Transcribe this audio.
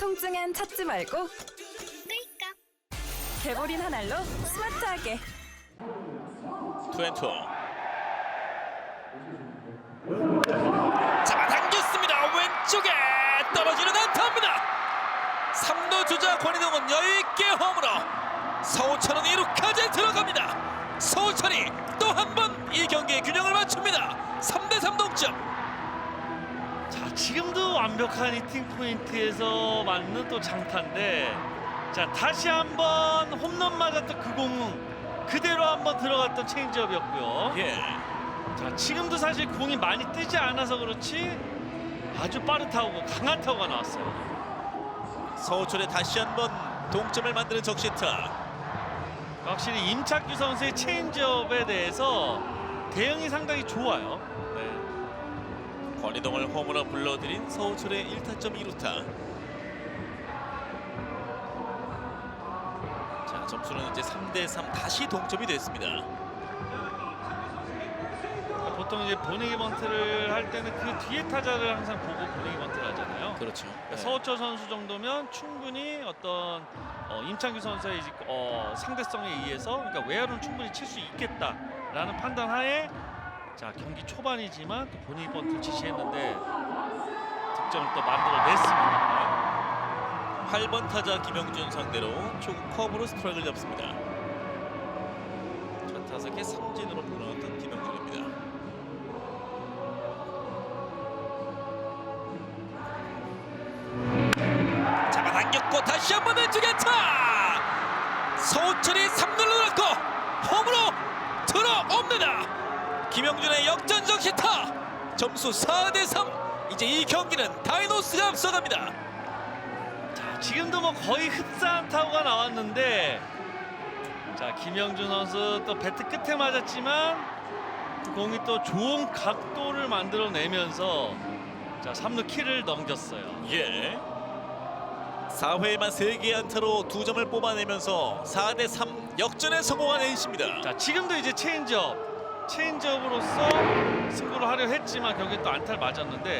통증엔 찾지 말고 개보린 한 알로 스마트하게. 투앤투. 잡아당겼습니다. 왼쪽에 떨어지는 안타입니다. 3루 주자 권희동은 여유있게 홈으로 서우철은 2루까지 들어갑니다. 서우철이 또 한 번 이 경기의 균형을 맞춥니다 3대3 동점 자 지금도 완벽한 히팅 포인트에서 맞는 또 장타인데 자 다시 한번 홈런 맞았던 그 공은 그대로 한번 들어갔던 체인지업이었고요. 예. 자 지금도 사실 공이 많이 뜨지 않아서 그렇지 아주 빠르다고 강한 타구가 나왔어요. 서우철의 다시 한번 동점을 만드는 적시타 확실히 임창규 선수의 체인지업에 대해서 대응이 상당히 좋아요. 네. 권희동을 홈으로 불러들인 서우철의 1타점 2루타 자 점수는 이제 3대3 다시 동점이 됐습니다 보통 이제 보내기 번트를 할 때는 그 뒤에 타자를 항상 보고 보내기 번트를 하잖아요. 그렇죠 그러니까 서우철 선수 정도면 충분히 어떤 어, 임창규 선수의 이제, 어, 상대성에 의해서 그러니까 외야로는 충분히 칠 수 있겠다라는 판단하에 자 경기 초반이지만 또 본인이 번트 지시했는데 득점을 또 만들어냈습니다. 8번 타자 김영준 상대로 총 커브로 스트라이크를 잡습니다. 첫 타석에 삼진으로 보내왔던 김영준입니다. 잡아당겼고 다시 한번 왼쪽에 타! 서우철이 3루를 넣고 홈으로 들어옵니다 김영준의 역전적 시타 점수 4대3 이제 이 경기는 다이노스가 앞서갑니다 자, 지금도 뭐 거의 흡사한 타구가 나왔는데 자 김영준 선수 또 배트 끝에 맞았지만 공이 또 좋은 각도를 만들어내면서 자 3루 키를 넘겼어요. 예. 4회에만 3개의 안타로 2점을 뽑아내면서 4대3 역전에 성공한 NC입니다. 자 지금도 이제 체인지업 체인지업으로서 승부를 하려 했지만 결국에 또 안타를 맞았는데